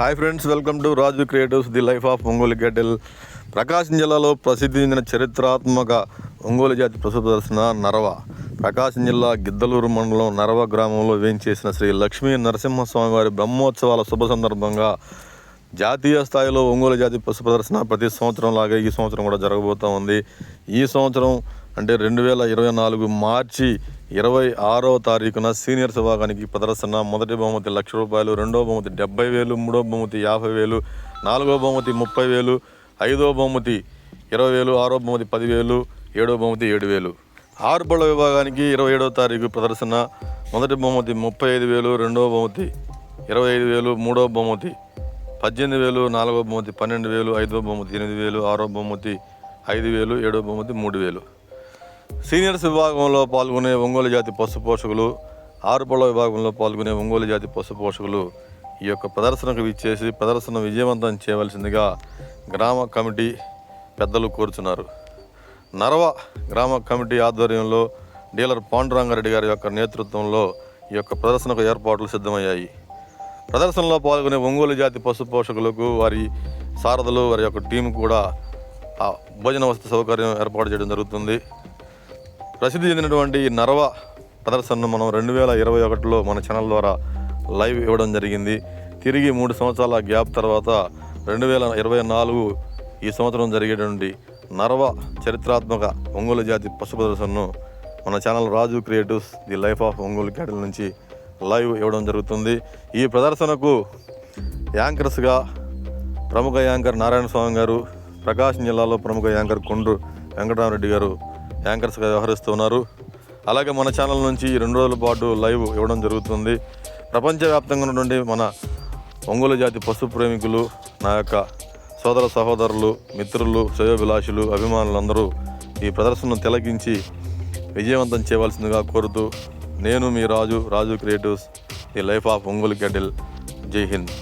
Hi friends welcome to Raju creatives the life of Ongole cattle Prakasam జిల్లాలో ప్రసిద్ధి చెందిన చరిత్రాత్మక ఒంగోలు జాతి పశు ప్రదర్శన నరవ ప్రకాశం జిల్లా గిద్దలూరు మండలం నరవ గ్రామంలో వేయించేసిన శ్రీ లక్ష్మీ నరసింహస్వామి వారి బ్రహ్మోత్సవాల శుభ సందర్భంగా జాతీయ స్థాయిలో ఒంగోలు జాతి పశు ప్రదర్శన ప్రతి సంవత్సరం లాగా ఈ సంవత్సరం కూడా జరగబోతూ ఉంది ఈ సంవత్సరం అంటే రెండు వేల ఇరవై నాలుగు మార్చి ఇరవై ఆరవ తారీఖున సీనియర్స్ విభాగానికి ప్రదర్శన. మొదటి బహుమతి లక్ష రూపాయలు రెండో బహుమతి డెబ్బై వేలు మూడో బహుమతి యాభై వేలు నాలుగో బహుమతి ముప్పై వేలు ఐదో బహుమతి ఇరవై వేలు ఆరో బహుమతి పదివేలు ఏడో బహుమతి ఏడు వేలు. ఆరు పళ్ళ విభాగానికి ఇరవై ఏడవ తారీఖు ప్రదర్శన. మొదటి బహుమతి ముప్పై ఐదు వేలు రెండవ బహుమతి ఇరవై ఐదు వేలు మూడో బహుమతి పద్దెనిమిది వేలు నాలుగో బహుమతి పన్నెండు వేలు ఐదో బహుమతి ఎనిమిది వేలు ఆరో బహుమతి ఐదు వేలు ఏడో బహుమతి మూడు వేలు. సీనియర్స్ విభాగంలో పాల్గొనే ఒంగోలు జాతి పశు పోషకులు ఆరుపళ్ళ విభాగంలో పాల్గొనే ఒంగోలు జాతి పశు పోషకులు ఈ యొక్క ప్రదర్శనకు విచ్చేసి ప్రదర్శన విజయవంతం చేయవలసిందిగా గ్రామ కమిటీ పెద్దలు కోరుచున్నారు. నరవ గ్రామ కమిటీ ఆధ్వర్యంలో డీలర్ పాండురంగారెడ్డి గారి యొక్క నేతృత్వంలో ఈ యొక్క ప్రదర్శనకు ఏర్పాట్లు సిద్ధమయ్యాయి. ప్రదర్శనలో పాల్గొనే ఒంగోలు జాతి పశు పోషకులకు వారి సారథులు వారి యొక్క టీం కూడా ఆ భోజన వసతి సౌకర్యం ఏర్పాటు చేయడం జరుగుతుంది. ప్రసిద్ధి చెందినటువంటి ఈ నరవ ప్రదర్శనను మనం రెండు వేల ఇరవై ఒకటిలో మన ఛానల్ ద్వారా లైవ్ ఇవ్వడం జరిగింది. తిరిగి మూడు సంవత్సరాల గ్యాప్ తర్వాత రెండు వేల ఇరవై నాలుగు ఈ సంవత్సరం జరిగేటువంటి నరవ చరిత్రాత్మక ఒంగోలు జాతి పశు ప్రదర్శనను మన channel Raju creatives the life of Ongole cattle నుంచి లైవ్ ఇవ్వడం జరుగుతుంది. ఈ ప్రదర్శనకు యాంకర్స్గా ప్రముఖ యాంకర్ నారాయణ స్వామి గారు ప్రకాశం జిల్లాలో ప్రముఖ యాంకర్ కొండ్రు వెంకటరామరెడ్డి గారు యాంకర్స్గా వ్యవహరిస్తున్నారు అలాగే మన ఛానల్ నుంచి రెండు రోజుల పాటు లైవ్ ఇవ్వడం జరుగుతుంది. ప్రపంచవ్యాప్తంగా ఉన్నటువంటి మన ఒంగోలు జాతి పశు ప్రేమికులు నా యొక్క సోదర సహోదరులు మిత్రులు శ్రేయోభిలాషులు అభిమానులందరూ ఈ ప్రదర్శనను తిలకించి విజయవంతం చేయవలసిందిగా కోరుతూ నేను మీ Raju Raju creatives the life of Ongole cattle. Jai Hind.